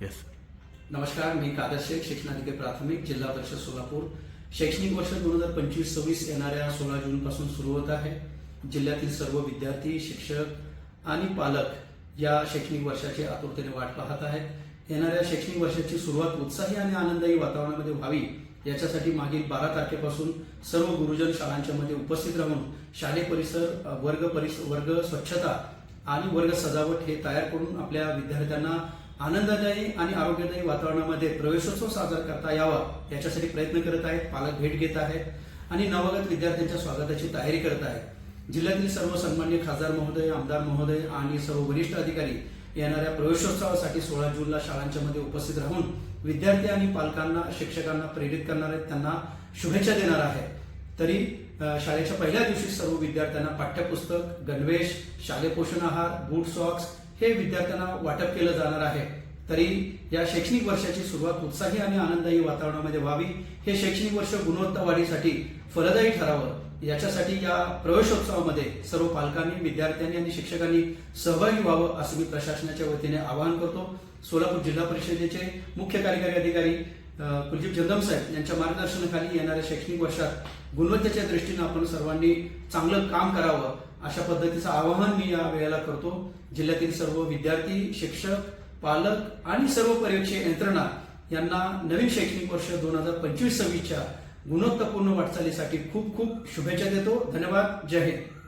Yes नमस्कार मी कादर शेख शिक्षणाधिकारी प्राथमिक जिल्हा परिषद सोलापूर. शैक्षणिक वर्ष दोन हजार पंचवीस सव्वीस येणाऱ्या सोळा जून पासून सुरू होत आहे. जिल्ह्यातील सर्व विद्यार्थी शिक्षक आणि पालक या शैक्षणिक वर्षाची आतुरतेने वाट पाहत आहेत. येणाऱ्या शैक्षणिक वर्षाची सुरुवात उत्साही आणि आनंददायी वातावरणामध्ये व्हावी याच्यासाठी मागील बारा तारखेपासून सर्व गुरुजन शाळांच्या मध्ये उपस्थित राहून शालेय परिसर वर्ग परिसर वर्ग स्वच्छता आणि वर्ग सजावट हे तयार करून आपल्या विद्यार्थ्यांना आनंददायी आणि आरोग्यदायी वातावरणामध्ये प्रवेशोत्सव साजरा करता यावा याच्यासाठी प्रयत्न करत आहेत पालक भेट घेत आहेत आणि नवगत विद्यार्थ्यांच्या स्वागताची तयारी करत आहेत. जिल्ह्यातील सर्व सन्मान्य खासदार महोदय आमदार महोदय आणि सर्व वरिष्ठ अधिकारी येणाऱ्या प्रवेशोत्सवासाठी सोळा जूनला शाळांच्या मध्ये उपस्थित राहून विद्यार्थी आणि पालकांना शिक्षकांना प्रेरित करणार आहेत त्यांना शुभेच्छा देणार आहे तरी शाळेच्या पहिल्या दिवशी सर्व विद्यार्थ्यांना पाठ्यपुस्तक गणवेश शालेय पोषण आहार बूट सॉक्स हे विद्यार्थ्यांना वाटप केलं जाणार आहे. तरी या शैक्षणिक वर्षाची सुरुवात उत्साही आणि आनंददायी वातावरणामध्ये व्हावी. हे शैक्षणिक वर्ष गुणवत्ता वाढीसाठी फलदायी ठरावं. याच्यासाठी या प्रवेशोत्सवामध्ये सर्व पालकांनी विद्यार्थ्यांनी आणि शिक्षकांनी सहभागी व्हावं असं मी प्रशासनाच्या वतीने आवाहन करतो. सोलापूर जिल्हा परिषदेचे मुख्य कार्यकारी अधिकारी कुलदीप जगदम साहेब यांच्या मार्गदर्शनाखाली येणाऱ्या शैक्षणिक वर्षात गुणवत्तेच्या दृष्टीनं आपण सर्वांनी चांगलं काम करावं अशा पद्धतीचं आवाहन मी या वेळेला करतो. जिल्ह्यातील सर्व विद्यार्थी शिक्षक पालक आणि सर्व परीक्षे यंत्रणा यांना नवीन शैक्षणिक वर्ष दोन हजार पंचवीस सव्वीसच्या गुणवत्तापूर्ण वाटचालीसाठी खूप खूप शुभेच्छा देतो. धन्यवाद. जय हिंद.